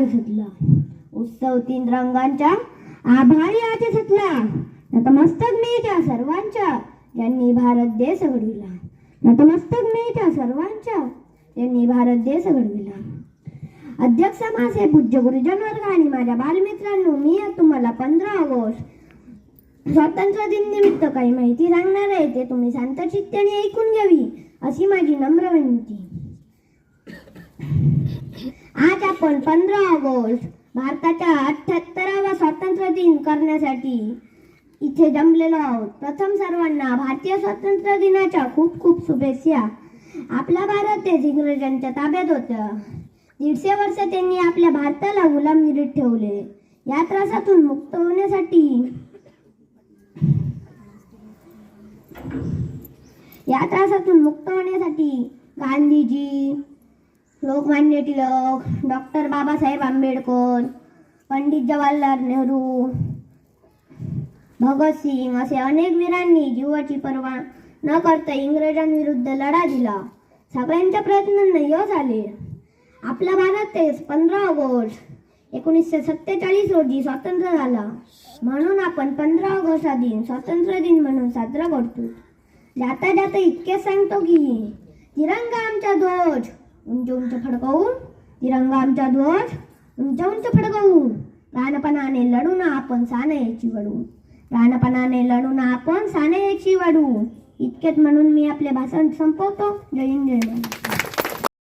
आज सुटला उत्सव तीन रंगांच्या आभाळी आज सुटला नतमस्तक मी त्या सर्वांच्या. ज्यांनी भारत देश घडविला. नतमस्तक मी त्या सर्वांच्या. ज्यांनी भारत देश घडविला. अध्यक्ष माझे पूज्य गुरुजन वर्ग आणि माझ्या बालमित्रांनो मी तुम्हाला पंधरा ऑगस्ट स्वातंत्र्य दिन निमित्त काही माहिती सांगणार आहे ते तुम्ही शांत चित्ताने ऐकून घ्यावी अशी माझी नम्र विनंती आज आपण पंधरा ऑगस्ट भारताच्या अठ्याहत्तरावा स्वातंत्र्य दिन करण्यासाठी इथे जमलेलो आहोत. प्रथम सर्वांना भारतीय स्वातंत्र्य दिनाच्या खूप खूप शुभेच्छा. आपला भारत देश इंग्रजांच्या ताब्यात होता. दीडशे वर्ष त्यांनी आपल्या भारताला गुलामगिरीत ठेवले. या त्रासातून मुक्त होण्यासाठी या त्रासातून मुक्त होण्यासाठी गांधीजी लोकमान्य टिळक डॉक्टर बाबासाहेब आंबेडकर पंडित जवाहरलाल नेहरू भगतसिंग असे अनेक वीरांनी जीवाची पर्वा न करता इंग्रजांविरुद्ध लढा दिला. सगळ्यांच्या प्रयत्नांना यश आले. आपला भारत देश पंधरा ऑगस्ट एकोणीसशे सत्तेचाळीस रोजी स्वातंत्र्य झाला. म्हणून आपण पंधरा ऑगस्ट हा दिन स्वातंत्र्य दिन म्हणून साजरा करतो. जाता जाता इतके सांगतो की तिरंगा आमचा ध्वज उंच उंच फडकवून तिरंगा आमचा ध्वज उंच उंच फडकवून प्राणपणाने ना आपण सानयाची वडू प्राणपणाने लढून आपण सानयाची वाढू इतकेच म्हणून मी आपले भाषण संपवतो जय हिंद जय महाराज